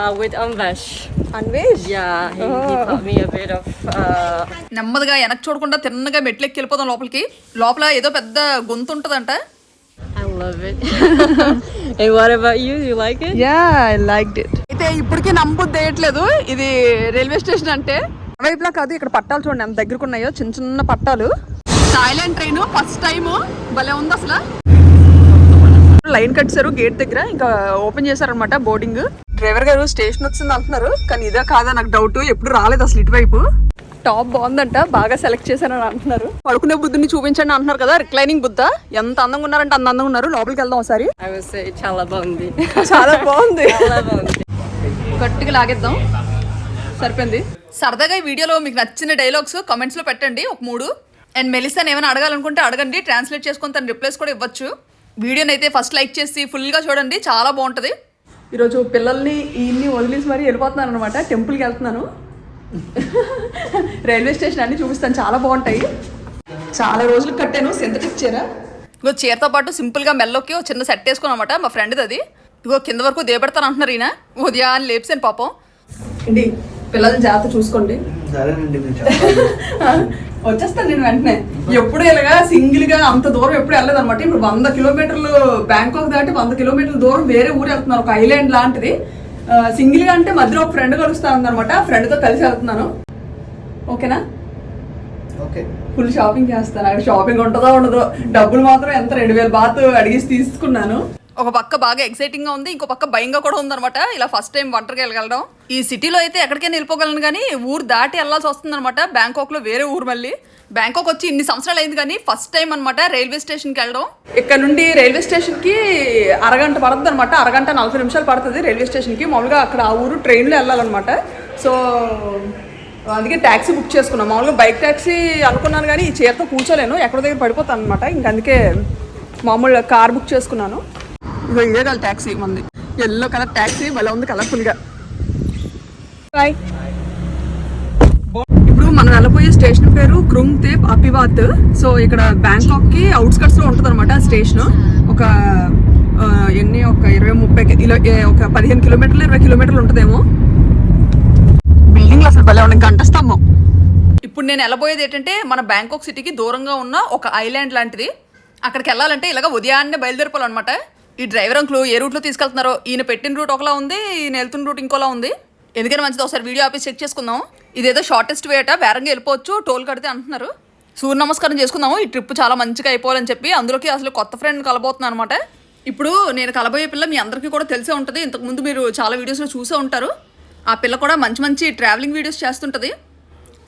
Uh. Anvesh me a bit of. Uh, నెమ్మదిగా వెనక్కి చూడకుండా తిన్నగా మెట్లెక్కి వెళ్ళిపోదాం లోపలికి లోపల ఏదో పెద్ద గొంతు ఉంటుందంట I love it. and what about you? You like it? Yeah I like it అయితే ఇప్పటికీ నమ్మబుద్ధి వేయట్లేదు ఇది రైల్వే స్టేషన్ అంటే వైపులా కాదు ఇక్కడ పట్టాలు చూడండి ఎంత దగ్గరకు ఉన్నాయో చిన్న చిన్న పట్టాలు థాయిలాండ్ ట్రైన్ ఫస్ట్ టైం భలే ఉంది అసలు లైన్ కట్టారు గేట్ దగ్గర ఇంకా ఓపెన్ చేశారనమాట బోర్డింగ్ డ్రైవర్ గారు స్టేషన్ వచ్చింది అంటున్నారు. కానీ ఇదే కాదా నాకు డౌట్ ఎప్పుడు రాలేదు అసలు ఇటువైపు. టాప్ బాగుందంట బాగా సెలెక్ట్ చేశారని అంటున్నారు. పడుకునే బుద్ధుని చూపించండి అంటున్నారు కదా రిక్లైనింగ్ బుద్ధ. ఎంత అందంగా ఉన్నారంటే అంత అందంగా ఉన్నారు. లోపలికి వెళ్దాం ఒకసారి. Say Chalabondi. చాలా బాగుంది. గట్టిగా లాగేద్దాం. సరిపోయింది. సరదాగా ఈ వీడియోలో మీకు నచ్చిన డైలాగ్స్ కామెంట్స్లో పెట్టండి. ఒక మూడు. అండ్ మెలిసాన్ ఏమైనా అడగాలనుకుంటే అడగండి. ట్రాన్స్లేట్ చేసుకొని తన రిప్లైస్ కూడా ఇవ్వచ్చు. వీడియోని అయితే ఫస్ట్ లైక్ చేసి ఫుల్గా చూడండి. చాలా బాగుంటుంది. ఈరోజు పిల్లల్ని ఇన్ని వదిలేసి మరీ వెళ్ళిపోతున్నాను అనమాట టెంపుల్కి వెళ్తున్నాను. రైల్వే స్టేషన్ అన్ని చూపిస్తాను. చాలా బాగుంటాయి. చాలా రోజులు కట్టాను. సింథటిక్ చీర. ఇగో చీరతో పాటు సింపుల్గా మెల్లోకి ఒక చిన్న సెట్ వేసుకుని అనమాట మా ఫ్రెండ్ది అది. ఇగో కింద వరకు దేబెడతాను అంటున్నారు ఈయన. ఉదయాన్ని లేపుసాను పాపం. అండి పిల్లల్ని జాగ్రత్త చూసుకోండి. వచ్చేస్తాను నేను వెంటనే. ఎప్పుడు ఇలాగా సింగిల్గా అంత దూరం ఎప్పుడు వెళ్ళలేదు అనమాట ఇప్పుడు వంద కిలోమీటర్లు బ్యాంకాక్ దాటి వంద కిలోమీటర్ల దూరం వేరే ఊరు వెళ్తున్నారు ఒక ఐలాండ్ లాంటిది. సింగిల్గా అంటే మధ్యలో ఒక ఫ్రెండ్ కలుస్తాను అనమాట ఫ్రెండ్తో కలిసి వెళ్తున్నాను. ఓకేనా? ఓకే. ఫుల్ షాపింగ్ చేస్తాను. అక్కడ షాపింగ్ ఉంటుందో ఉండదో డబ్బులు మాత్రం ఎంత రెండు వేల బాత్ అడిగేసి తీసుకున్నాను. ఒక పక్క బాగా ఎక్సైటింగ్గా ఉంది ఇంకో పక్క భయంగా కూడా ఉందన్నమాట. ఇలా ఫస్ట్ టైం వంటకి వెళ్ళగలడం. ఈ సిటీలో అయితే ఎక్కడికైనా వెళ్ళిపోగలను కానీ ఊరు దాటి వెళ్ళాల్సి వస్తుంది అనమాట బ్యాంకాక్లో వేరే ఊరు మళ్ళీ. బ్యాంకాక్ వచ్చి ఇన్ని సంవత్సరాలు అయింది కానీ ఫస్ట్ టైం అనమాట రైల్వే స్టేషన్కి వెళ్ళడం. ఇక్కడ నుండి రైల్వే స్టేషన్కి అరగంట పడుతుంది అనమాట అరగంట నలభై నిమిషాలు పడుతుంది రైల్వే స్టేషన్కి మామూలుగా అక్కడ ఆ ఊరు ట్రైన్లో వెళ్ళాలన్నమాట. సో అందుకే ట్యాక్సీ బుక్ చేసుకున్నాం. మామూలుగా బైక్ ట్యాక్సీ అనుకున్నాను కానీ ఈ చీరతో కూర్చోలేను. ఎక్కడ దగ్గర పడిపోతాను అనమాట ఇంక అందుకే మామూలుగా కార్ బుక్ చేసుకున్నాను. ఇగో ఇదే ట్యాక్సీ మంది ఎల్లో కలర్ ట్యాక్సీ భలే ఉంది కలర్ఫుల్గా బాయ్ ఇప్పుడు మనం వెళ్ళబోయే స్టేషన్ పేరు క్రుంగ్ తేప్ అపివాత్ సో ఇక్కడ బ్యాంకాక్కి అవుట్స్కట్స్లో ఉంటుంది అనమాట స్టేషన్ ఒక ఎన్ని ఒక ఇరవై ముప్పై ఒక పదిహేను కిలోమీటర్లు ఇరవై కిలోమీటర్లు ఉంటుందేమో. బిల్డింగ్ అసలు భలే ఉన్నాయి. గంట స్తంభం ఇప్పుడు నేను వెళ్ళబోయేది ఏంటంటే మన బ్యాంకాక్ సిటీకి దూరంగా ఉన్న ఒక ఐలాండ్ లాంటిది. అక్కడికి వెళ్ళాలంటే ఇలాగ ఉదయాన్నే బయలుదేరిపోవాలన్నమాట. ఈ డ్రైవర్ అంకులు ఏ రూట్లో తీసుకెళ్తున్నారో ఈయన పెట్టిన రూట్ ఒకలా ఉంది ఈయన వెళ్తున్న రూట్ ఇంకోలా ఉంది. ఎందుకని మంచిది ఒకసారి వీడియో ఆపేసి చెక్ చేసుకుందాం. ఇదేదో షార్టెస్ట్ వేట వేరంగా వెళ్ళిపోవచ్చు టోల్ కడితే అంటున్నారు. సూర్య నమస్కారం చేసుకుందాము ఈ ట్రిప్ చాలా మంచిగా అయిపోవాలని చెప్పి అందులోకి అసలు కొత్త ఫ్రెండ్ కలబోతున్నాను అనమాట ఇప్పుడు నేను కలబోయే పిల్ల మీ అందరికీ కూడా తెలిసే ఉంటుంది ఇంతకుముందు మీరు చాలా వీడియోస్లో చూసే ఉంటారు. ఆ పిల్ల కూడా మంచి మంచి ట్రావెలింగ్ వీడియోస్ చేస్తుంటుంది.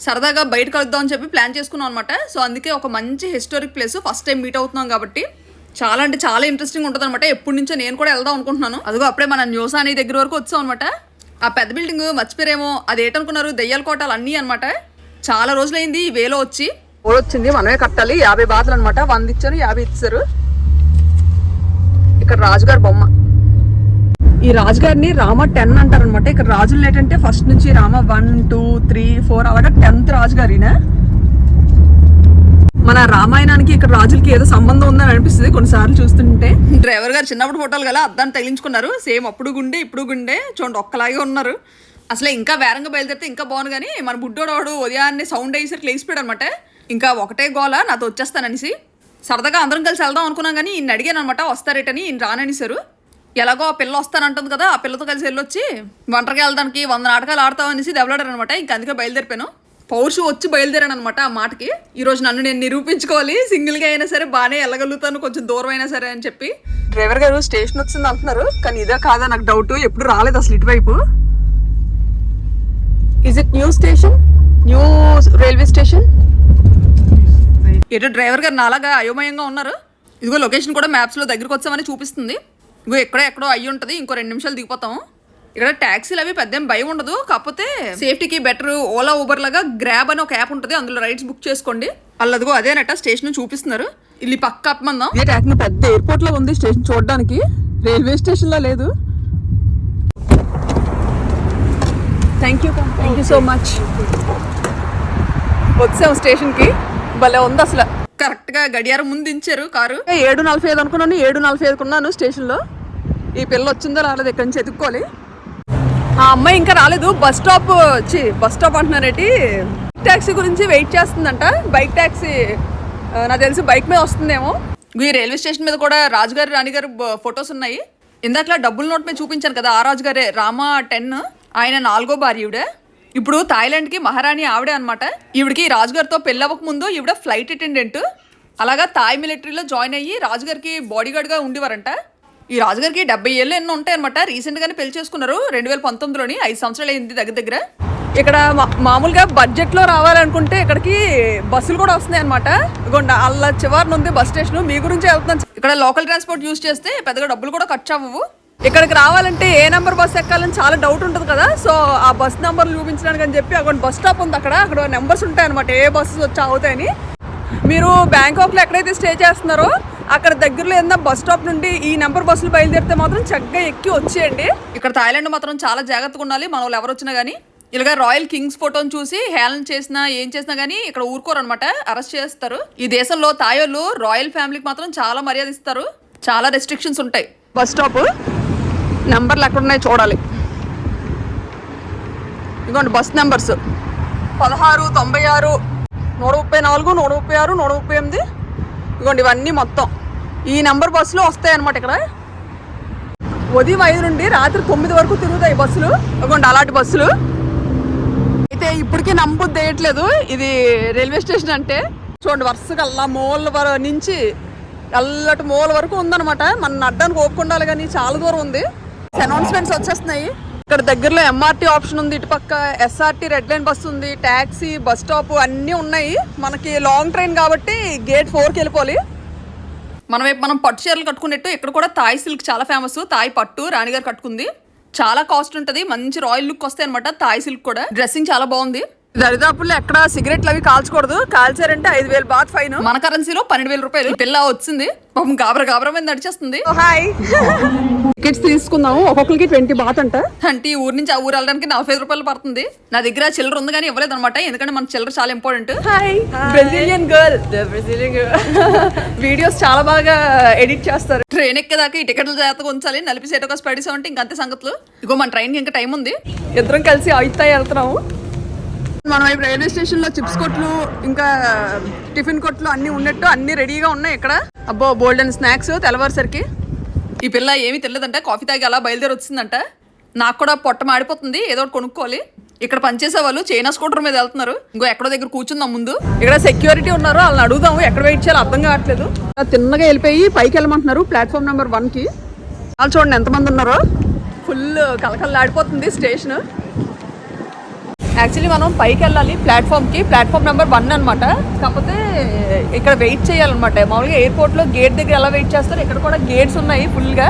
సరదాగా బయట కలుద్దాం అని చెప్పి ప్లాన్ చేసుకున్నాం అనమాట సో అందుకే ఒక మంచి historic place first time meet అవుతున్నాం కాబట్టి చాలా అంటే చాలా ఇంట్రెస్టింగ్ ఉంటుంది అనమాట ఎప్పటి నుంచో నేను కూడా వెళ్దాం అనుకుంటున్నాను. అదిగో అప్పుడే మన న్యూస్ అనే దగ్గర వరకు వచ్చాం అనమాట ఆ పెద్ద బిల్డింగ్ మర్చిపోయారేమో అది ఏటనుకున్నారు దెయ్యాల కోటాలు అన్నీ అనమాట చాలా రోజులైంది వేలో వచ్చి. వచ్చింది మనమే కట్టాలి యాభై బాధలు అనమాట వంద ఇచ్చారు యాభై ఇచ్చారు. ఇక్కడ రాజుగారి బొమ్మ. ఈ రాజుగారిని రామ టెన్ అంటారు అనమాట ఇక్కడ రాజులు ఏంటంటే ఫస్ట్ నుంచి Rama one two three four అలాగా టెన్త్ రాజుగారినా. మన రామాయణానికి ఇక్కడ రాజులకి ఏదో సంబంధం ఉందని అనిపిస్తుంది కొన్నిసార్లు చూస్తుంటే. డ్రైవర్ గారు చిన్నప్పుడు ఫోటోలు గల అద్దాన్ని తగిలించుకున్నారు. సేమ్ అప్పుడు గుండె ఇప్పుడు గుండె. చూడండి ఒక్కలాగే ఉన్నారు. అసలు ఇంకా వేరంగా బయలుదేరితే ఇంకా బాగుంది కానీ మన బుడ్డోడవాడు ఉదయాన్నే సౌండ్ అయ్యేసరికి లేచిపోయాడు అనమాట ఇంకా ఒకటే గోల నాతో వచ్చేస్తాననేసి. సరదాగా అందరం కలిసి వెళ్దాం అనుకున్నాం కానీ ఈయన అడిగాను అనమాట వస్తారేటని ఈయన రాననేసారు. ఎలాగో ఆ పిల్ల వస్తానంటుంది కదా ఆ పిల్లతో కలిసి వెళ్ళొచ్చి ఒంటరిగా వెళ్ళడానికి వంద నాటకాలు ఆడతామనేసి దెబ్బలాడారు అనమాట ఇంకా అందుకే బయలుదేరిపోయాను. పౌరుషం వచ్చి బయలుదేరాను అనమాట ఆ మాటకి. ఈరోజు నన్ను నేను నిరూపించుకోవాలి. సింగిల్గా అయినా సరే బాగానే వెళ్ళగలుగుతాను కొంచెం దూరం అయినా సరే అని చెప్పి. డ్రైవర్ గారు స్టేషన్ వచ్చింది అంటున్నారు. కానీ ఇదే కాదా నాకు డౌట్. ఎప్పుడు రాలేదు అసలు ఇటువైపు. Is it new station new railway station ఏటో డ్రైవర్ గారు నాలాగా అయోమయంగా ఉన్నారు. ఇదిగో లొకేషన్ కూడా మ్యాప్స్లో దగ్గరికి వచ్చామని చూపిస్తుంది. ఇగో ఎక్కడో ఎక్కడో అయ్యి ఉంటుంది ఇంకో రెండు నిమిషాలు దిగిపోతాం. ఇక్కడ ట్యాక్సీలు అవి పెద్ద భయం ఉండదు. కాకపోతే సేఫ్టీకి బెటర్ ఓలా ఊబర్ లాగా గ్రాబ్ అని ఒక యాప్ ఉంటుంది. అందులో రైడ్స్ బుక్ చేసుకోండి. అదిగో అదేనట స్టేషన్ చూపిస్తున్నారు. ఇల్లు పక్క అప్పమందాం ఇదే ట్యాక్ పెద్ద ఎయిర్పోర్ట్లో ఉంది స్టేషన్ చూడడానికి. రైల్వే స్టేషన్లో లేదు. Thank you thank you so much వచ్చాం స్టేషన్కి. భలే ఉంది అసలు. కరెక్ట్గా గడియారం ముందు దించారు కారు. ఏడు నలభై ఐదు అనుకున్నాను ఏడు నలభై ఐదు కొన్నాను స్టేషన్లో. ఈ పిల్ల వచ్చిందో రాలేదు ఇక్కడి నుంచి ఎత్తుక్కోవాలి ఆ అమ్మాయి ఇంకా రాలేదు. బస్ స్టాప్ వచ్చి బస్ స్టాప్ అంటున్నారేటి ట్యాక్సీ గురించి వెయిట్ చేస్తుందంట. బైక్ ట్యాక్సీ నాకు తెలిసి బైక్ మీద వస్తుందేమో. ఈ రైల్వే స్టేషన్ మీద కూడా రాజుగారు రాణిగారు ఫొటోస్ ఉన్నాయి. ఇందాకలా డబ్బుల నోట్ మీద చూపించాను కదా ఆ రాజుగారే రామ టెన్. ఆయన నాలుగో భార్య ఇప్పుడు థాయిలాండ్కి మహారాణి ఆవిడే అనమాట ఈవిడికి రాజుగారితో పెళ్ళవక ముందు ఈవిడ ఫ్లైట్ అటెండెంట్. అలాగా థాయ్ మిలిటరీలో జాయిన్ అయ్యి రాజుగారికి బాడీగార్డ్గా ఉండేవారంట. ఈ రాజుగారికి డెబ్బై ఏళ్ళు ఎన్నో ఉంటాయన్నమాట. రీసెంట్గానే పెళ్ళి చేసుకున్నారు. రెండు వేల పంతొమ్మిదిలోని ఐదు సంవత్సరాలు అయింది దగ్గర దగ్గర. ఇక్కడ మా- మామూలుగా బడ్జెట్లో రావాలనుకుంటే ఇక్కడికి బస్సులు కూడా వస్తున్నాయి అనమాట ఇగోండి అల్ల చివరిన ఉంది బస్ స్టేషన్. మీ గురించి వెళ్తున్నాను. ఇక్కడ లోకల్ ట్రాన్స్పోర్ట్ యూస్ చేస్తే పెద్దగా డబ్బులు కూడా ఖర్చు అవ్వవు. ఇక్కడికి రావాలంటే ఏ నెంబర్ బస్ ఎక్కాలని చాలా డౌట్ ఉంటుంది కదా. సో ఆ బస్ నెంబర్ చూపించడానికి అని చెప్పి అక్కడ బస్ స్టాప్ ఉంది అక్కడ. అక్కడ నెంబర్స్ ఉంటాయి అనమాట ఏ బస్సెస్ వచ్చి అవుతాయని మీరు బ్యాంకాక్లో ఎక్కడైతే స్టే చేస్తున్నారో అక్కడ దగ్గరలో ఏదైనా బస్ స్టాప్ నుండి ఈ నెంబర్ బస్సులు బయలుదేరితే మాత్రం చక్కగా ఎక్కి వచ్చేయండి. ఇక్కడ థాయిలాండ్ మాత్రం చాలా జాగ్రత్తగా ఉండాలి. మన వాళ్ళు ఎవరు వచ్చినా కానీ ఇలాగ రాయల్ కింగ్స్ ఫోటోని చూసి హేళన చేసినా ఏం చేసినా కానీ ఇక్కడ ఊరుకోరు అనమాట అరెస్ట్ చేస్తారు. ఈ దేశంలో తాయోళ్ళు రాయల్ ఫ్యామిలీకి మాత్రం చాలా మర్యాద ఇస్తారు. చాలా రెస్ట్రిక్షన్స్ ఉంటాయి. బస్ స్టాప్ నెంబర్లు ఎక్కడ ఉన్నాయో చూడాలి. ఇదిగోండి బస్ నెంబర్స్. పదహారు తొంభై ఆరు నూట ముప్పై నాలుగు నూట ముప్పై ఆరు నూట ముప్పై ఎనిమిది. ఇదిగోండి ఇవన్నీ మొత్తం. ఈ నెంబర్ బస్సులు వస్తాయి అనమాట ఇక్కడ. ఉదయం ఐదు నుండి రాత్రి తొమ్మిది వరకు తిరుగుతాయి బస్సులు. ఇవ్వండి అలాంటి బస్సులు. అయితే ఇప్పటికీ నమ్మబుద్ధి వేయట్లేదు ఇది రైల్వే స్టేషన్ అంటే. చూడండి వరుసగా అలా మూల వర నుంచి అల్లటి మూల వరకు ఉందన్నమాట. మన అడ్డానికి ఓపుకుండాలి కానీ చాలా దూరం ఉంది. అనౌన్స్మెంట్స్ వచ్చేస్తున్నాయి. ఇక్కడ దగ్గరలో ఎంఆర్టీ ఆప్షన్ ఉంది ఇటు పక్క ఎస్ఆర్టీ రెడ్ లైన్ బస్సు ఉంది ట్యాక్సీ బస్ స్టాప్ అన్నీ ఉన్నాయి. మనకి లాంగ్ ట్రైన్ కాబట్టి గేట్ ఫోర్కి వెళ్ళిపోవాలి. మన వైపు మనం పట్టు చీరలు కట్టుకున్నట్టు ఇక్కడ కూడా తాయ్ సిల్క్ చాలా ఫేమస్ తాయ్ పట్టు రాణిగారు కట్టుకుంది. చాలా కాస్ట్ ఉంటుంది. మంచి రాయల్ లుక్ వస్తాయి అనమాట తాయ్ సిల్క్ కూడా. డ్రెస్సింగ్ చాలా బాగుంది. దరిదాపుల్లో ఎక్కడ సిగరెట్లు అవి కాల్చకూడదు. కాల్చారంటే ఐదు వేలు బాత్ ఫైన్. మన కరెన్సీలో పన్నెండు వేల రూపాయలు. పిల్ల వచ్చింది. పాపం గాబర గాబర మీద నడిచేస్తుంది. హాయ్ టికెట్స్ తీసుకుందాము ఒక్కొక్కరికి ట్వంటీ బాత్ అంట. అంటే ఈ ఊరు నుంచి ఆ ఊరు వెళ్ళడానికి నలభై రూపాయలు పడుతుంది. నా దగ్గర చిల్లర ఉంది కానీ ఇవ్వలేదు అనమాట ఎందుకంటే మన చిల్లర చాలా important hi Brazilian girl Brazilian videos చాలా బాగా ఎడిట్ చేస్తారు. ట్రైన్ ఎక్కేదాకా ఈ టికెట్లు జాగ్రత్తగా ఉంచాలి. నలిపి సేట్ ఒక స్పడిసా ఉంటే ఇంకంతే సంగతులు. ఇగో మన ట్రైన్కి ఇంకా టైం ఉంది. ఇద్దరం కలిసి అవుతాయి వెళ్తున్నాము. మనం ఇప్పుడు రైల్వే స్టేషన్లో చిప్స్ కొట్లు ఇంకా టిఫిన్ కొట్లు అన్ని ఉన్నట్టు అన్ని రెడీగా ఉన్నాయి ఇక్కడ. అబ్బో బోల్డ్ అండ్ స్నాక్స్ తెల్లవారుసరికి. ఈ పిల్ల ఏమీ తెలియదంట కాఫీ తాగి అలా బయలుదేరి వచ్చిందంట. నాకు కూడా పొట్ట మాడిపోతుంది ఏదో ఒకటి కొనుక్కోవాలి. ఇక్కడ పనిచేసే వాళ్ళు చైనా స్కూటర్ మీద వెళ్తున్నారు. ఇంకో ఎక్కడో దగ్గర కూర్చుందాం ముందు. ఇక్కడ సెక్యూరిటీ ఉన్నారు వాళ్ళని అడుగుదాము ఎక్కడ వెయిట్ చేయాలో అర్థం కావట్లేదు. తిన్నగా వెళ్ళిపోయి పైకి వెళ్ళమంటున్నారు ప్లాట్ఫామ్ నెంబర్ వన్కి వాళ్ళు చూడండి ఎంతమంది ఉన్నారో. Full కలకల్లాడిపోతుంది station. యాక్చువల్లీ మనం పైకి వెళ్ళాలి ప్లాట్ఫామ్కి ప్లాట్ఫామ్ నెంబర్ వన్ అనమాట కాకపోతే ఇక్కడ వెయిట్ చేయాలన్నమాట. మామూలుగా ఎయిర్పోర్ట్లో గేట్ దగ్గర ఎలా వెయిట్ చేస్తారు? ఇక్కడ కూడా గేట్స్ ఉన్నాయి ఫుల్గా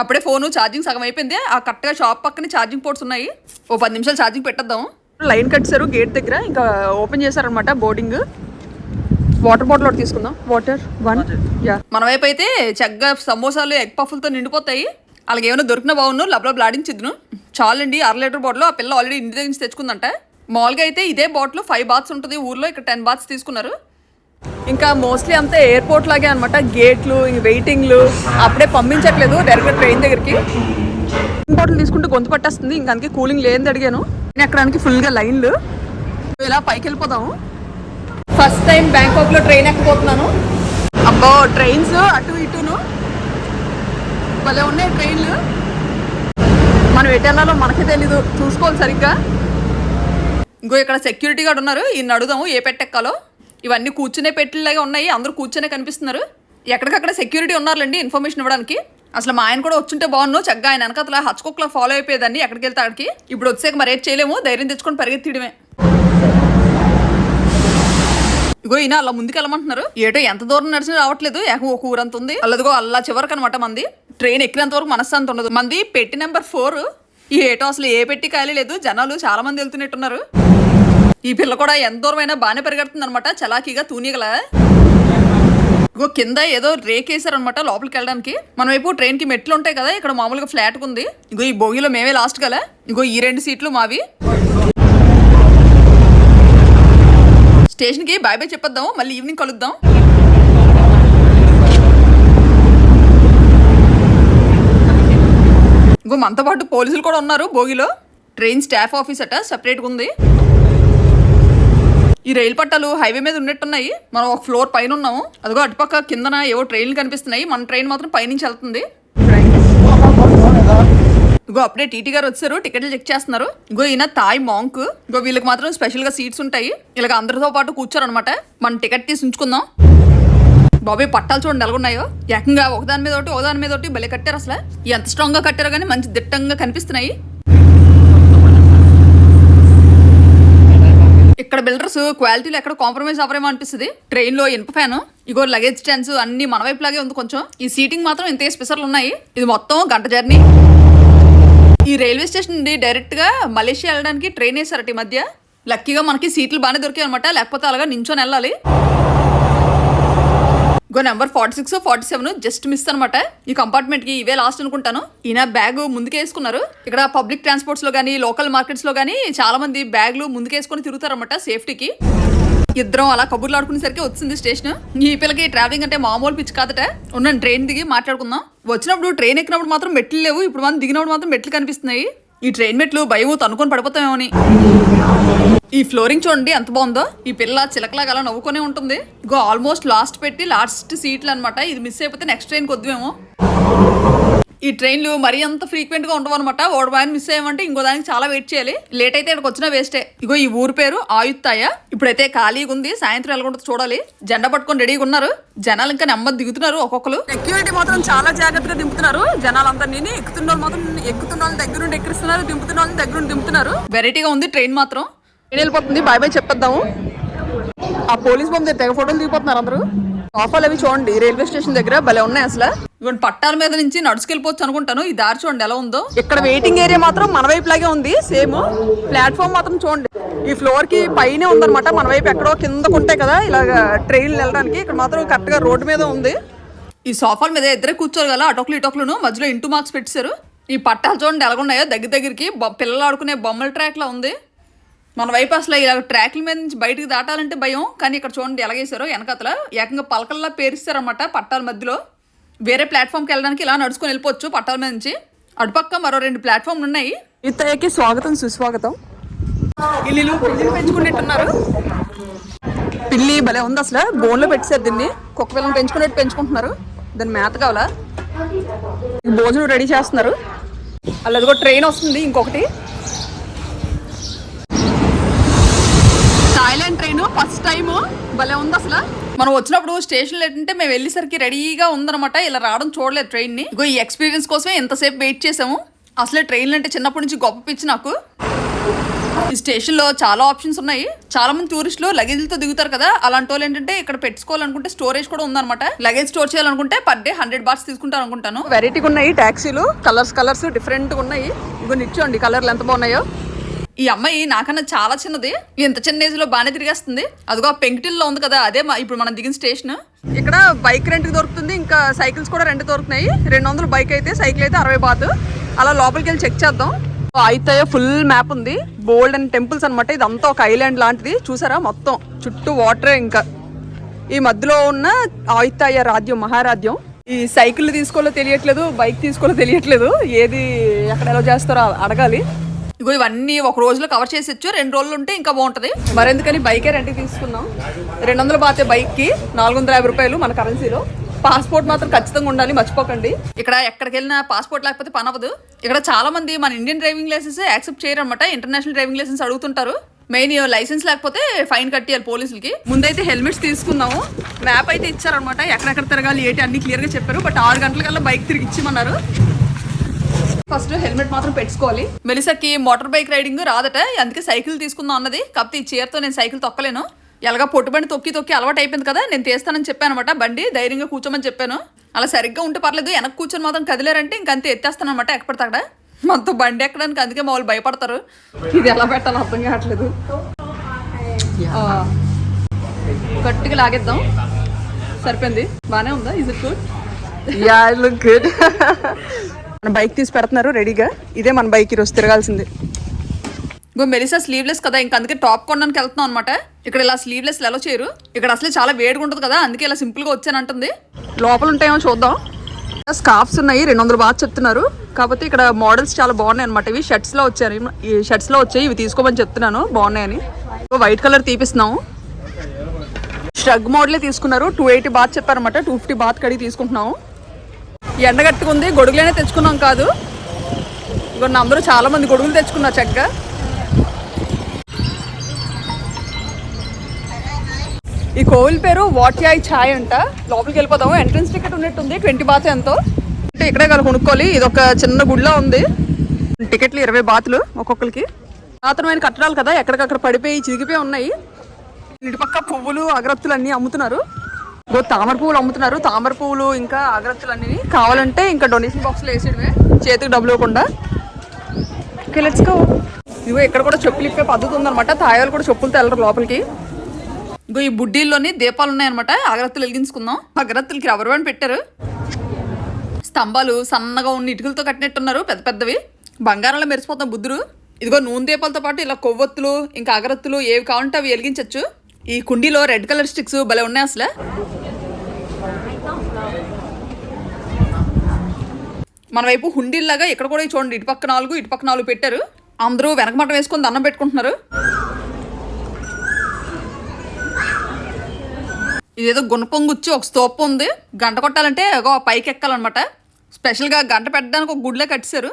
అప్పుడే ఫోను ఛార్జింగ్ సగం అయిపోయింది. ఆ కరెక్ట్గా షాప్ పక్కన ఛార్జింగ్ పోర్ట్స్ ఉన్నాయి. ఓ పది నిమిషాలు ఛార్జింగ్ పెట్టేద్దాం. లైన్ కట్టారు గేట్ దగ్గర. ఇంకా ఓపెన్ చేశారనమాట బోర్డింగ్ వాటర్ బాటిల్ ఒకటి తీసుకుందాం. వాటర్ వన్ యా మన వైపు అయితే చక్కగా సమోసాలు ఎగ్ పఫ్లతో నిండిపోతాయి. అలాగే ఏమైనా దొరికిన బాగున్ను లబ్లబ్ లాడించిద్దును. చాలండి అర లీటర్ బాటిల్ ఆ పిల్ల ఆల్రెడీ ఇంటి దగ్గర నుంచి తెచ్చుకుందంట. మామూలుగా అయితే ఇదే బాటిల్ ఫైవ్ బాత్స్ ఉంటుంది ఊర్లో ఇక్కడ టెన్ బాత్స్ తీసుకున్నారు. ఇంకా మోస్ట్లీ అంతా ఎయిర్పోర్ట్ లాగే అనమాట గేట్లు ఇంక వెయిటింగ్లు అప్పుడే పంపించట్లేదు డైరెక్ట్ ట్రైన్ దగ్గరికి. బాటిల్ తీసుకుంటే గొంతు పట్టేస్తుంది ఇంకా అందుకే కూలింగ్ లేని అడిగాను. నేను ఎక్కడానికి ఫుల్గా లైన్లు ఇలా పైకి వెళ్ళిపోదాము ఫస్ట్ టైం బ్యాంకాక్లో ట్రైన్ ఎక్కబోతున్నాను. అబ్బో ట్రైన్స్ అటు ఇటును. భలే ఉన్నాయి ట్రైన్లు మనం ఎటు వెళ్ళాలో మనకే తెలీదు. చూసుకోవాలి సరిగ్గా. ఇంకో ఇక్కడ సెక్యూరిటీ గార్డ్ ఉన్నారు. ఈయన అడుగుదాము ఏ పెట్టెక్కాలో ఇవన్నీ కూర్చునే పెట్టిలాగా ఉన్నాయి. అందరూ కూర్చునే కనిపిస్తున్నారు. ఎక్కడికక్కడ సెక్యూరిటీ ఉన్నారులేండి ఇన్ఫర్మేషన్ ఇవ్వడానికి. అసలు మా ఆయన కూడా వచ్చుంటే బాగున్నావు చక్కగా ఆయన వెనకతల హచ్కోక్లా ఫాలో అయిపోయేదాన్ని ఎక్కడికి వెళ్తే అక్కడికి. ఇప్పుడు వచ్చాక మరి ఏది చేయలేము. ధైర్యం తెచ్చుకొని పరిగెత్తిడమే ఇగో ఈయన అలా ముందుకు వెళ్ళమంటున్నారు ఏటో ఎంత దూరం నడిచినా రావట్లేదు. ఏకం ఒక ఊరంత ఉంది. అల్లదిగో అల్లా చివరికి అనమాట మంది. ట్రైన్ ఎక్కినంత వరకు మనశ్శాంతి ఉండదు. మంది పెట్టి నెంబర్ ఫోర్. ఈ ఏటో అసలు ఏ పెట్టి ఖాళీ లేదు. జనాలు చాలా మంది వెళ్తున్నట్టున్నారు. ఈ పిల్ల కూడా ఎంత దూరమైనా బాగానే పెరగడుతుంది అనమాట చలాకీగా తూనియగల ఇగో కింద ఏదో రేకేసారనమాట లోపలికి వెళ్ళడానికి. మన వైపు ట్రైన్కి మెట్లు ఉంటాయి కదా ఇక్కడ మామూలుగా ఫ్లాట్ ఉంది. ఇగో ఈ బోగిలో మేమే లాస్ట్ గల. ఇగో ఈ రెండు సీట్లు మావి. స్టేషన్కి బాయ్ బాయ్ చెప్పొద్దాం. మళ్ళీ ఈవినింగ్ కలుద్దాం. ఇంకో మనతో పాటు పోలీసులు కూడా ఉన్నారు భోగిలో. ట్రైన్ స్టాఫ్ ఆఫీస్ అట సెపరేట్గా ఉంది. ఈ రైలు పట్టాలు హైవే మీద ఉన్నట్టున్నాయి. మనం ఒక ఫ్లోర్ పైన ఉన్నాము. అదిగో అటుపక్క కిందన ఏవో ట్రైన్లు కనిపిస్తున్నాయి. మన ట్రైన్ మాత్రం పైనుంచి వెళ్తుంది. ఇగో అప్పుడే టీటీ గారు వచ్చారు. టికెట్లు చెక్ చేస్తున్నారు. ఇగో ఈయన తాయ్ మాంక్. ఇగో వీళ్ళకి మాత్రం స్పెషల్గా సీట్స్ ఉంటాయి. ఇలాగ అందరితో పాటు కూర్చోరనమాట మనం టికెట్ తీసి ఉంచుకుందాం బాబాయ్ పట్టాలు చూడండి ఎలాగున్నాయో. ఏకంగా ఒకదాని మీద ఒకటి ఒకదాని మీద ఒకటి భలే కట్టారు అసలు. ఎంత స్ట్రాంగ్గా కట్టారో కానీ మంచి దిట్టంగా కనిపిస్తున్నాయి. ఇక్కడ బిల్డర్స్ క్వాలిటీలో ఎక్కడ కాంప్రమైజ్ అవ్వరేమో అనిపిస్తుంది. ట్రైన్లో ఇనుప ఫ్యాన్ ఇగో లగేజ్ స్టాండ్స్ అన్ని మన వైపు లాగే ఉంది కొంచెం. ఈ సీటింగ్ మాత్రం ఇంతే స్పెషల్ ఉన్నాయి. ఇది మొత్తం గంట జర్నీ ఈ రైల్వే స్టేషన్ నుండి డైరెక్ట్గా మలేషియా వెళ్ళడానికి ట్రైన్ వేసారట ఈ మధ్య. లక్కీగా మనకి సీట్లు బాగానే దొరికాయి అనమాట లేకపోతే అలాగా నించొని వెళ్ళాలి. Go number forty six forty seven just miss అనమాట ఈ కంపార్ట్మెంట్కి ఇవే లాస్ట్ అనుకుంటాను. ఈయన బ్యాగ్ ముందుకే వేసుకున్నారు. ఇక్కడ పబ్లిక్ ట్రాన్స్పోర్ట్స్లో కానీ లోకల్ మార్కెట్స్లో కానీ చాలా మంది బ్యాగ్లు ముందుకేసుకొని తిరుగుతారనమాట సేఫ్టీకి. ఇద్దరం అలా కబుర్లు ఆడుకునేసరికి వచ్చింది స్టేషన్. ఈ పిల్లకి ట్రావెలింగ్ అంటే మామూలు పిచ్చి కాదట. ఉన్న ట్రైన్ దిగి మాట్లాడుకుందాం. వచ్చినప్పుడు ట్రైన్ ఎక్కినప్పుడు మాత్రం మెట్లు లేవు. ఇప్పుడు మనం దిగినప్పుడు మాత్రం మెట్లు కనిపిస్తున్నాయి. ఈ ట్రైన్ మెట్లు భయం తనుకొని పడిపోతామేమని. ఈ ఫ్లోరింగ్ చూడండి ఎంత బాగుందో. ఈ పిల్ల చిలకలాగా అలా నవ్వుకొని ఉంటుంది. ఇగో ఆల్మోస్ట్ లాస్ట్ పెట్టి లాస్ట్ సీట్లు అన్నమాట. ఇది మిస్ అయిపోతే నెక్స్ట్ ట్రైన్ కొద్దిమేమో. ఈ ట్రైన్లు మరీ అంత ఫ్రీక్వెంట్గా ఉండవు అనమాట ఓడి మిస్ అయ్యామంటే ఇంకో దానికి చాలా వెయిట్ చేయాలి. లేట్ అయితే ఇక్కడికి వచ్చినా వేస్టే ఇగో ఈ ఊరు పేరు ఆయుత్తాయ ఇప్పుడైతే ఖాళీగా ఉంది సాయంత్రం ఎలాగుంటుంది చూడాలి. జెండా పట్టుకొని రెడీగా ఉన్నారు. జనాలు ఇంకా నెమ్మది దిగుతున్నారు ఒక్కొక్కరు. సెక్యూరిటీ మాత్రం చాలా జాగ్రత్తగా దింపుతున్నారు. జనాలందరినీ ఎక్కుతున్న వాళ్ళు మాత్రం ఎక్కుతున్న వాళ్ళని దగ్గర నుండి ఎక్కిస్తున్నారు దింపుతున్న వాళ్ళని దగ్గర నుండి దింపుతున్నారు. వెరైటీగా ఉంది ట్రైన్ మాత్రం. వెళ్ళిపోతుంది. బాయ్ బాయ్ చెప్పేద్దాము. ఆ పోలీస్ బొమ్మ తెగ ఫోటోలు దిగిపోతున్నారు అందరూ. ఆఫర్లు అవి చూడండి. రైల్వే స్టేషన్ దగ్గర భలే ఉన్నాయి అసలు. ఇవ్వండి పట్టాల మీద నుంచి నడుచుకెళ్ళిపోవచ్చు అనుకుంటాను. ఈ దారి చూడండి ఎలా ఉందో. ఇక్కడ వెయిటింగ్ ఏరియా మాత్రం మన వైపు లాగే ఉంది. సేమ్ ప్లాట్ఫామ్ మాత్రం చూడండి. ఈ ఫ్లోర్కి పైనే ఉందన్నమాట. మన వైపు ఎక్కడో కిందకు ఉంటాయి కదా ఇలాగ ట్రైన్ వెళ్ళడానికి. ఇక్కడ మాత్రం కరెక్ట్గా రోడ్డు మీద ఉంది. ఈ సోఫాల మీద ఇద్దరే కూర్చోరు కదా అటోకులు ఇటోకులను. మధ్యలో ఇంటూ మార్క్స్ పెట్టారు ఈ పట్టాలు చూడండి ఎలాగున్నాయో దగ్గర దగ్గరికి పిల్లలు ఆడుకునే బొమ్మల ట్రాక్ లా ఉంది. మన వైపు అసలు ఇలా ట్రాక్ల మీద నుంచి బయటికి దాటాలంటే భయం. కానీ ఇక్కడ చూడండి ఎలాగేశారో వెనకతల ఏకంగా పలకల్లా పేరిస్తారన్నమాట పట్టాల మధ్యలో. వేరే ప్లాట్ఫామ్కి వెళ్ళడానికి ఇలా నడుచుకొని వెళ్ళిపోవచ్చు పట్టాల మీద నుంచి. అటుపక్క మరో రెండు ప్లాట్ఫామ్లు ఉన్నాయి. ఇత్తయ్యకి స్వాగతం సుస్వాగతం. ఇల్లు పిల్లిని పెంచుకున్నట్టున్నారు. పిల్లి భలే ఉంది అసలు. బోన్లో పెట్టారు దీన్ని. కుక్క పిల్లని పెంచుకున్నట్టు పెంచుకుంటున్నారు. దాని మేత కావాలా? భోజనం రెడీ చేస్తున్నారు. అలా అదిగో ట్రైన్ వస్తుంది ఇంకొకటి. థాయిలాండ్ ట్రైన్ ఫస్ట్ టైం భలే ఉంది అసలు. మనం వచ్చినప్పుడు స్టేషన్ ఏంటంటే మేము వెళ్ళేసరికి రెడీగా ఉందన్నమాట. ఇలా రావడం చూడలేదు ట్రైన్ని ఇగో ఈ ఎక్స్పీరియన్స్ కోసమే ఎంతసేపు వెయిట్ చేసాము. అసలే ట్రైన్లు అంటే చిన్నప్పటి నుంచి గొప్ప పిచ్చి నాకు. ఈ స్టేషన్లో చాలా ఆప్షన్స్ ఉన్నాయి. చాలా మంది టూరిస్టులు లగేజ్లతో దిగుతారు కదా. అలాంటి వాళ్ళు ఏంటంటే ఇక్కడ పెట్టుకోవాలనుకుంటే స్టోరేజ్ కూడా ఉందన్నమాట. లగేజ్ స్టోర్ చేయాలనుకుంటే పర్ డే హండ్రెడ్ బాట్స్ తీసుకుంటారు అనుకుంటాను. వెరైటీగా ఉన్నాయి ట్యాక్సీలు కలర్స్ కలర్స్ డిఫరెంట్ ఉన్నాయి. ఇగో నిచ్చోండి కలర్లు ఎంత బాగున్నాయో. ఈ అమ్మాయి నాకన్నా చాలా చిన్నది. ఇంత చిన్న ఏజ్లో బాగానే తిరిగేస్తుంది. అదిగో ఆ పెంకిటిల్లో ఉంది కదా అదే ఇప్పుడు మనం దిగిన స్టేషన్. ఇక్కడ బైక్ రెంట్కి దొరుకుతుంది ఇంకా సైకిల్స్ కూడా రెంట్ దొరుకుతున్నాయి. రెండు వందలు బైక్ అయితే సైకిల్ అయితే అరవై బాత్. అలా లోపలికి వెళ్ళి చెక్ చేద్దాం. అయితే ఫుల్ మ్యాప్ ఉంది. బోల్డ్ అండ్ టెంపుల్స్ అనమాట ఇదంతా ఒక ఐలాండ్ లాంటిది. చూసారా మొత్తం? చుట్టూ వాటరే ఇంకా. ఈ మధ్యలో ఉన్న ఆయుత్తాయ రాజ్యం మహారాజ్యం. ఈ సైకిల్ తీసుకోవాలో తెలియట్లేదు బైక్ తీసుకోవాలో తెలియట్లేదు. ఏది ఎక్కడ ఎలా చేస్తారో అడగాలి. ఇగో ఇవన్నీ ఒక రోజులో కవర్ చేసేచ్చు రెండు రోజులు ఉంటే ఇంకా బాగుంటది. మరెందుకని బైకే రెంట్కి తీసుకున్నాం. రెండు వందలు బాతే బైక్కి నాలుగు వందల యాభై రూపాయలు మన కరెన్సీలో పాస్పోర్ట్ మాత్రం ఖచ్చితంగా ఉండాలి మర్చిపోకండి. ఇక్కడ ఎక్కడికి వెళ్ళినా పాస్పోర్ట్ లేకపోతే పని అవ్వదు. ఇక్కడ చాలా మంది మన ఇండియన్ డ్రైవింగ్ లైసెన్స్ యాక్సెప్ట్ చేయరు అనమాట ఇంటర్నేషనల్ డ్రైవింగ్ లైసెన్స్ అడుగుతుంటారు మెయిన్ లైసెన్స్ లేకపోతే ఫైన్ కట్టియాలి పోలీసులకి. ముందైతే హెల్మెట్స్ తీసుకున్నాము. మ్యాప్ అయితే ఇచ్చారనమాట ఎక్కడెక్కడ తిరగాలి ఏంటి అన్ని క్లియర్గా చెప్పారు. బట్ ఆరు గంటల కల్లా బైక్ తిరిగి ఇచ్చిమన్నారు. ఫస్ట్ హెల్మెట్ మాత్రం పెట్టుకోవాలి. మెలిసకి మోటార్ బైక్ రైడింగ్ రాదట అందుకే సైకిల్ తీసుకుందాం అన్నది. కాకపోతే ఈ చీరతో నేను సైకిల్ తొక్కలేను. ఎలాగా పొట్టుబండి తొక్కి తొక్కి అలవాటు అయిపోయింది కదా నేను తీస్తానని చెప్పాను అనమాట బండి ధైర్యంగా కూర్చోమని చెప్పాను. అలా సరిగ్గా ఉంటే పర్లేదు వెనక్కి కూర్చొని మాత్రం కదిలేరంటే ఇంకంతే ఎత్తేస్తాను అనమాట ఎక్కడితే అక్కడ మొత్తం బండి ఎక్కడానికి అందుకే మా వాళ్ళు భయపడతారు. ఇది ఎలా పెట్టాలో అర్థం కావట్లేదు. గట్టిగా లాగేద్దాం. సరిపోయింది. బాగానే ఉందా? Is it good yeah look good మన బైక్ తీసి పెడుతున్నారు రెడీగా. ఇదే మన బైక్ ఈరోజు తిరగాల్సింది. ఇంకో మెలిసా స్లీవ్లెస్ కదా ఇంకా అందుకే టాప్ కొనడానికి వెళ్తున్నాం అనమాట ఇక్కడ ఇలా స్లీవ్లెస్ ఎలా చేయరు? ఇక్కడ అసలు చాలా వేడిగా ఉంటుంది కదా అందుకే ఇలా సింపుల్గా వచ్చానంటుంది లోపల ఉంటాయేమో చూద్దాం. స్కార్ఫ్స్ ఉన్నాయి రెండు వందలు బాగా చెప్తున్నారు. కాకపోతే ఇక్కడ మోడల్స్ చాలా బాగున్నాయి అనమాట ఇవి షర్ట్స్లో వచ్చాయి ఈ షర్ట్స్లో వచ్చాయి ఇవి తీసుకోమని చెప్తున్నాను. బాగున్నాయని వైట్ కలర్ తీపిస్తున్నాము షగ్ మోడలే తీసుకున్నారు. టూ ఎయిటీ బాత్ చెప్పారనమాట టూ ఫిఫ్టీ బాత్ కడిగి తీసుకుంటున్నాము. ఎండ కట్టుకుంది గొడుగులనే తెచ్చుకున్నాం కాదు. ఇక్కడ అందరూ చాలా మంది గొడుగులు తెచ్చుకున్నారు చక్కగా. ఈ కోవిల్ పేరు వాట్యాయ్ ఛాయ్ అంట. లోపలికి వెళ్ళిపోదాము. ఎంట్రన్స్ టికెట్ ఉన్నట్టుంది. ట్వంటీ బాత్ ఎంతో. అంటే ఇక్కడే కదా కొనుక్కోవాలి. ఇది ఒక చిన్న గుడిలో ఉంది. టికెట్లు ఇరవై బాతులు ఒక్కొక్కరికి. పురాతనమైన కట్టడాలు కదా ఎక్కడికక్కడ పడిపోయి చిరిగిపోయి ఉన్నాయి. ఇటు పక్క పువ్వులు అగరత్తులు అన్నీ అమ్ముతున్నారు. ఇగో తామర పువ్వులు అమ్ముతున్నారు. తామర పువ్వులు ఇంకా అగరత్తులు అన్ని కావాలంటే ఇంకా డొనేషన్ బాక్స్లో వేసేయడమే. చేతికి డబ్బులు ఇవ్వకుండా. ఓకే లెట్స్ గో ఇదిగో ఇక్కడ కూడా చెప్పులు ఇప్పే పద్ధతి ఉందన్నమాట. తాయాలు కూడా చెప్పులతో వెళ్ళరు లోపలికి. ఇగో ఈ బుడ్డీల్లోని దీపాలు ఉన్నాయన్నమాట. అగరత్తులు వెలిగించుకుందాం. అగరత్తులకి ఎవరు అని పెట్టారు. స్తంభాలు సన్నగా ఉన్న ఇటుకలతో కట్టినట్టున్నారు పెద్ద పెద్దవి. బంగారంలో మెరిసిపోతాం బుద్ధుడు. ఇదిగో నూనె దీపాలతో పాటు ఇలా కొవ్వొత్తులు ఇంకా అగరత్తులు ఏవి కావాలంటే అవి వెలిగించవచ్చు ఈ కుండీలో రెడ్ కలర్ స్టిక్స్ భలే ఉన్నాయి అసలు. మన వైపు హుండీల్లాగా ఇక్కడ కూడా చూడండి ఇటు పక్క నాలుగు ఇటు పక్క నాలుగు పెట్టారు. అందరూ వెనకమట వేసుకొని దండం పెట్టుకుంటున్నారు. ఇదేదో గుణపొంగుచ్చి ఒక స్తూపం ఉంది. గంట కొట్టాలంటే ఒక పైకి ఎక్కాలన్నమాట. స్పెషల్గా గంట పెట్టడానికి ఒక గుడిలో కట్టేశారు.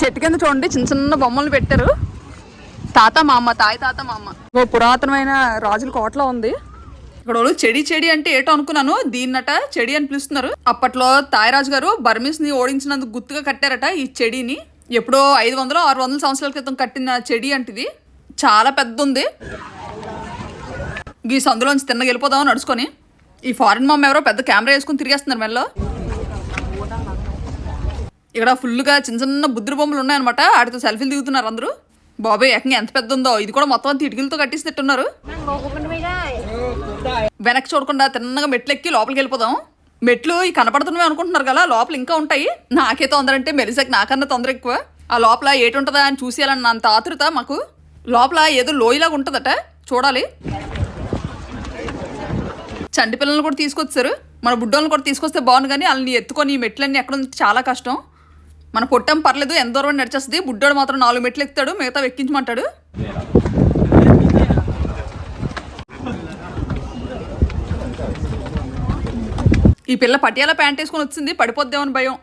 చెట్టు కింద చూడండి చిన్న చిన్న బొమ్మలు పెట్టారు. తాత మా అమ్మ తాయి తాత మా అమ్మ ఓ పురాతనమైన రాజుల కోటలో ఉంది. ఇక్కడ చెడి చెడి అంటే ఏటో అనుకున్నాను దీన్నట చెడి అని పిలుస్తున్నారు. అప్పట్లో తాయరాజు గారు బర్మిస్ని ఓడించినందుకు గుర్తుగా కట్టారట ఈ చెడిని. ఎప్పుడో ఐదు వందలు ఆరు వందల సంవత్సరాల క్రితం కట్టిన చెడి అంటిది. చాలా పెద్ద ఉంది ఈ సందులోంచి తిన్నగా నడుచుకొని. ఈ ఫారెన్ మామ్ ఎవరో పెద్ద కెమెరా వేసుకుని తిరిగేస్తున్నారు మెల్లో ఇక్కడ ఫుల్గా చిన్న చిన్న బుద్ధి బొమ్మలు ఉన్నాయన్నమాట. వాటితో సెల్ఫీలు దిగుతున్నారు అందరూ. బాబాయ్ ఏకంగా ఎంత పెద్ద ఉందో. ఇది కూడా మొత్తం అంతా ఇటుకలతో తిట్టున్నారు వెనక్కి చూడకుండా తిన్నగా మెట్లు ఎక్కి లోపలికి వెళ్ళిపోదాం. మెట్లు ఈ కనపడుతున్నవి అనుకుంటున్నారు కదా లోపల ఇంకా ఉంటాయి. నాకే తొందర అంటే మెలిసకి నాకన్నా తొందర ఎక్కువ. ఆ లోపల ఏటి ఉంటుందా అని చూసేయాలని అంత ఆతురత మాకు. లోపల ఏదో లోయలాగా ఉంటుందట. చూడాలి. చంటి పిల్లల్ని కూడా తీసుకొచ్చారు. మన బుడ్డోళ్ళని కూడా తీసుకొస్తే బాగుంది కానీ వాళ్ళని ఎత్తుకొని ఈ మెట్లన్నీ ఎక్కడ చాలా కష్టం. మన పొట్టం పర్లేదు ఎంత దూరం నడిచేస్తుంది. బుడ్డోడు మాత్రం నాలుగు మెట్లు ఎక్కుతాడు మిగతా ఎక్కించమంటాడు. ఈ పిల్ల పటియాల ప్యాంట్ వేసుకొని వచ్చింది పడిపోద్దామని భయం.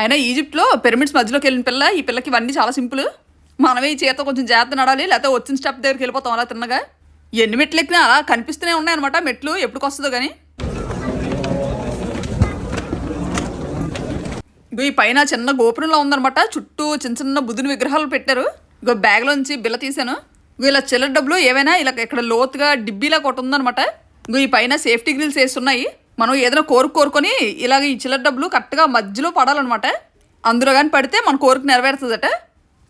అయినా ఈజిప్ట్లో పిరమిడ్స్ మధ్యలోకి వెళ్ళిన పిల్ల ఈ పిల్లకి ఇవన్నీ చాలా సింపుల్. మనమే ఈ చేత కొంచెం జాగ్రత్త నడాలి లేకపోతే వచ్చిన స్టెప్ దగ్గరికి వెళ్ళిపోతాం అలా తిన్నగా. ఎన్ని మెట్లు ఎక్కినా అలా కనిపిస్తూనే ఉన్నాయన్నమాట మెట్లు ఎప్పటికి వస్తుందో కానీ ఈ పైన చిన్న గోపురంలో ఉందన్నమాట. చుట్టూ చిన్న చిన్న బుద్ధుని విగ్రహాలు పెట్టారు. ఇగో బ్యాగ్లోంచి బిల్ల తీసాను ఇలా చిల్లర డబ్బులు ఏవైనా ఇలా ఇక్కడ లోతుగా డిబ్బీలా ఒకటి ఉందన్నమాట ఇంకో ఈ పైన సేఫ్టీ గ్రిల్స్ వేస్తున్నాయి. మనం ఏదైనా కోరిక కోరుకొని ఇలాగ ఈ చిల్లర డబ్బులు కరెక్ట్గా మధ్యలో పడాలన్నమాట. అందులో కానీ పడితే మన కోరిక నెరవేరుతుందట.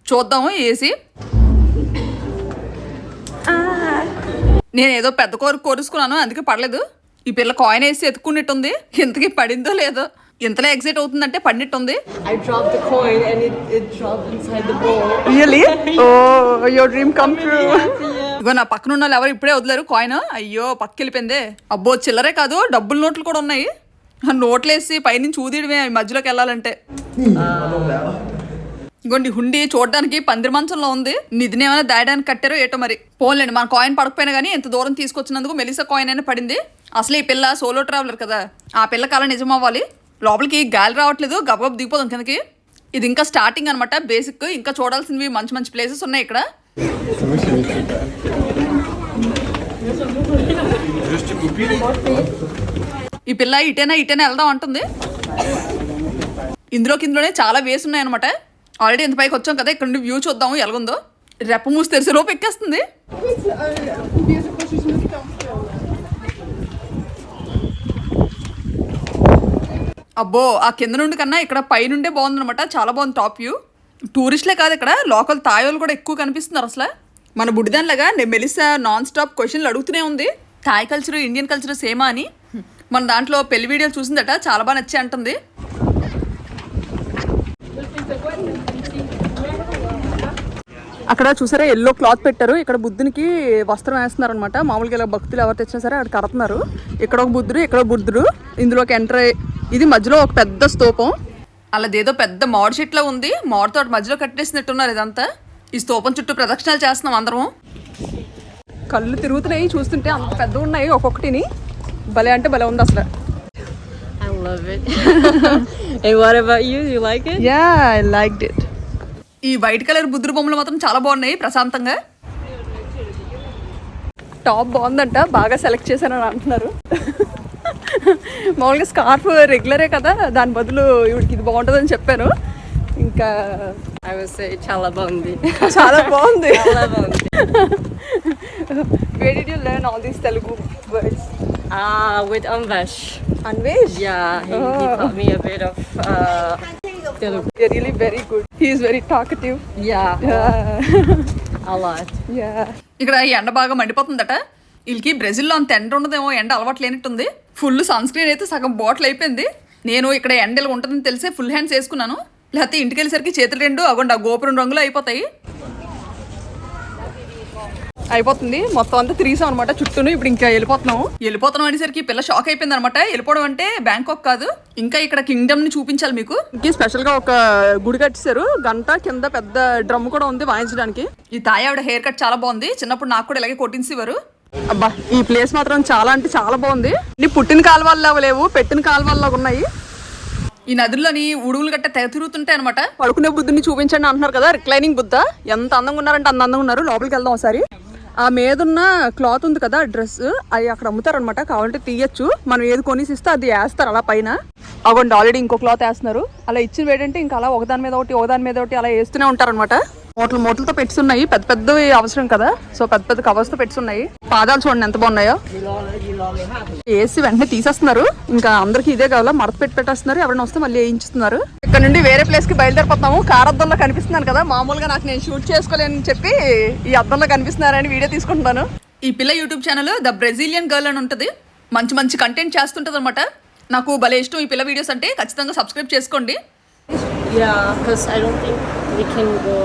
చూద్దాము ఏసీ. నేను ఏదో పెద్ద కోరిక కోరుకున్నాను అందుకే పడలేదు. ఈ పిల్ల కాయిన్ వేసి ఎత్తుకున్నట్టుంది. ఇంతకీ పడిందో లేదో. ఇంతలో ఎగ్జైట్ అవుతుందంటే పడినట్టుంది I dropped the coin and it, it dropped inside the bowl. Really oh your dream come true ఇగో నా పక్కన ఉన్న వాళ్ళు ఎవరు ఇప్పుడే వదిలేరు కాయిన్ అయ్యో పక్కకి వెళ్ళిపోయిందే అబ్బో చిల్లరే కాదు డబ్బుల నోట్లు కూడా ఉన్నాయి. ఆ నోట్లు వేసి పైనుంచి ఊదిడమే మధ్యలోకి వెళ్ళాలంటే. ఇగోండి హుండీ చూడడానికి పందిరి మంచంలో ఉంది. నిధిని ఏమైనా దాయడానికి కట్టారో ఏటో మరి. పోన్లేండి మన కాయిన్ పడకపోయినా కానీ ఇంత దూరం తీసుకొచ్చినందుకు మెలిసా కాయిన్ అయినా పడింది. అసలు ఈ పిల్ల సోలో ట్రావెలర్ కదా. ఆ పిల్ల కళ నిజం అవ్వాలి లోపలికి గాలి రావట్లేదు గబగబ దిగిపోదాం కిందకి. ఇది ఇంకా స్టార్టింగ్ అనమాట బేసిక్ ఇంకా చూడాల్సినవి మంచి మంచి ప్లేసెస్ ఉన్నాయి ఇక్కడ. ఈ పిల్ల ఇటైనా ఇటైనా వెళ్దాం అంటుంది. ఇందులోకి ఇందులోనే చాలా వేస్ ఉన్నాయన్నమాట. ఆల్రెడీ ఇంత పైకి వచ్చాం కదా ఇక్కడ నుండి వ్యూ చూద్దాము ఎలాగుందో. రెప్ప మూసి తెరిసే లోపు ఎక్కేస్తుంది. అబ్బో ఆ కింద నుండి కన్నా ఇక్కడ పైనుండే బాగుందనమాట చాలా బాగుంది టాప్ వ్యూ. టూరిస్ట్లే కాదు ఇక్కడ లోకల్ తాయోలు కూడా ఎక్కువ కనిపిస్తున్నారు అసలు. మన బుడిదానిలాగా నేను మెలిసా నాన్ స్టాప్ క్వశ్చన్లు అడుగుతూనే ఉంది. థాయ్ కల్చర్ ఇండియన్ కల్చర్ సేమా అని. మన దాంట్లో పెళ్ళి వీడియోలు చూసిందట చాలా బాగా నచ్చి అంటుంది అక్కడ చూసారా ఎల్లో క్లాత్ పెట్టారు. ఇక్కడ బుద్ధునికి వస్త్రం వేస్తున్నారు అనమాట మామూలుగా ఇలా భక్తులు ఎవరు తెచ్చినా సరే అక్కడ కడుతున్నారు. ఇక్కడ ఒక బుద్ధుడు ఇక్కడ ఒక బుద్ధుడు. ఇందులోకి ఎంటర్ ఇది మధ్యలో ఒక పెద్ద స్తూపం. అలాదేదో పెద్ద మామిడి చెట్ల ఉంది. మామిడితో మధ్యలో కట్టేసినట్టున్నారు ఇదంతా. ఈ స్తూపం చుట్టూ ప్రదక్షిణాలు చేస్తున్నాం అందరం కళ్ళు తిరుగుతున్నాయి చూస్తుంటే అంత పెద్ద ఉన్నాయి ఒక్కొక్కటిని. భలే అంటే భలే ఉంది అసలు. I love it. and what about you? You like it? Yeah I like it ఈ వైట్ కలర్ బుద్ధుడు బొమ్మలు మాత్రం చాలా బాగున్నాయి ప్రశాంతంగా టాప్ బాగుందంట బాగా సెలెక్ట్ చేశానని అంటున్నారు మామూలుగా స్కార్ఫ్ రెగ్యులరే కదా దాని బదులు ఇవిడికి ఇది బాగుంటుందని చెప్పాను ఇంకా say Chalabondi. చాలా బాగుంది. Where did you learn all these Telugu words Ah, with Anvesh. Anvesh Yeah, he, he Oh. taught me a bit of uh, Telugu. Really very good he's very talkative Yeah, a lot. Yeah ఇక్కడ ఈ ఎండ బాగా మండిపోతుందట. వీళ్ళకి బ్రెజిల్లో అంత ఎండ ఉండదేమో ఎండ అలవాటు లేనట్టుంది. ఫుల్ సన్ స్క్రీన్ అయితే సగం బాటిల్ అయిపోయింది. నేను ఇక్కడ ఎండ ఇలా ఉంటుందని తెలిసే ఫుల్ హ్యాండ్స్ వేసుకున్నాను. లేకపోతే ఇంటికి వెళ్ళేసరికి చేతులు రెండు అగొండి ఆ గోపురం రంగులు అయిపోతాయి. అయిపోతుంది. మొత్తం అంతా తిరిగిసాం అనమాట చుట్టూను ఇప్పుడు ఇంకా వెళ్ళిపోతున్నాము వెళ్ళిపోతున్నాం అనేసరికి పిల్ల షాక్ అయిపోయింది అనమాట వెళ్ళిపోవడం అంటే బ్యాంకాక్ కాదు. ఇంకా ఇక్కడ కింగ్డమ్ని చూపించాలి మీకు. ఇంక స్పెషల్గా ఒక గుడి కట్టేశారు గంట కింద పెద్ద డ్రమ్ కూడా ఉంది వాయించడానికి. ఈ తాయి ఆవిడ హెయిర్ కట్ చాలా బాగుంది. చిన్నప్పుడు నాకు కూడా ఇలాగే కొట్టించేవారు అబ్బా ఈ ప్లేస్ మాత్రం చాలా అంటే చాలా బాగుంది. నీ పుట్టిన కాలువల్లో లేవు పెట్టిన కాలువల్లో ఉన్నాయి. ఈ నదుల్లోని ఉడుగులు గట్ట తెగ తిరుగుతుంటాయి అనమాట పడుకునే బుద్ధుని చూపించండి అంటున్నారు కదా రిక్లైనింగ్ బుద్ధ. ఎంత అందంగా ఉన్నారంటే అంత అందంగా ఉన్నారు. లోపలికి వెళ్దాం ఒకసారి. ఆ మీదున్న క్లాత్ ఉంది కదా డ్రెస్ అవి అక్కడ అమ్ముతారు అనమాట కావాలంటే తీయచ్చు. మనం ఏది కొనేసి ఇస్తే అది వేస్తారు అలా పైన. అవ్వండి ఆల్రెడీ ఇంకో క్లాత్ వేస్తున్నారు. అలా ఇచ్చిన వేడంటే ఇంకా అలా ఒకదాని మీద ఒకటి ఒకదాని మీద ఒకటి అలా వేస్తూనే ఉంటారనమాట మూటలు మూటలతో పెట్టున్నాయి పెద్ద పెద్దవి అవసరం కదా. సో పెద్ద పెద్ద కవర్స్తో పెట్టున్నాయి పాదాలు చూడండి ఎంత బాగున్నాయో. ఏసీ వెంటనే తీసేస్తున్నారు. ఇంకా అందరికి ఇదే కావాలా? మడత పెట్టి పెట్టేస్తున్నారు. ఎవరైనా వస్తే మళ్ళీ వేయించుతున్నారు ఇక్కడ నుండి వేరే ప్లేస్కి బయలుదేరిపోతాము కార్ అద్దంలో కనిపిస్తున్నాను కదా. మామూలుగా నాకు నేను షూట్ చేసుకోలేని చెప్పి ఈ అద్దంలో కనిపిస్తున్నారని వీడియో తీసుకుంటున్నాను. ఈ పిల్ల YouTube channel the Brazilian girl అని ఉంటుంది. మంచి మంచి కంటెంట్ చేస్తుంటుంది అనమాట నాకు భలే ఇష్టం ఈ పిల్ల వీడియోస్ అంటే. ఖచ్చితంగా సబ్స్క్రైబ్ చేసుకోండి. Yeah, because I don't think we can go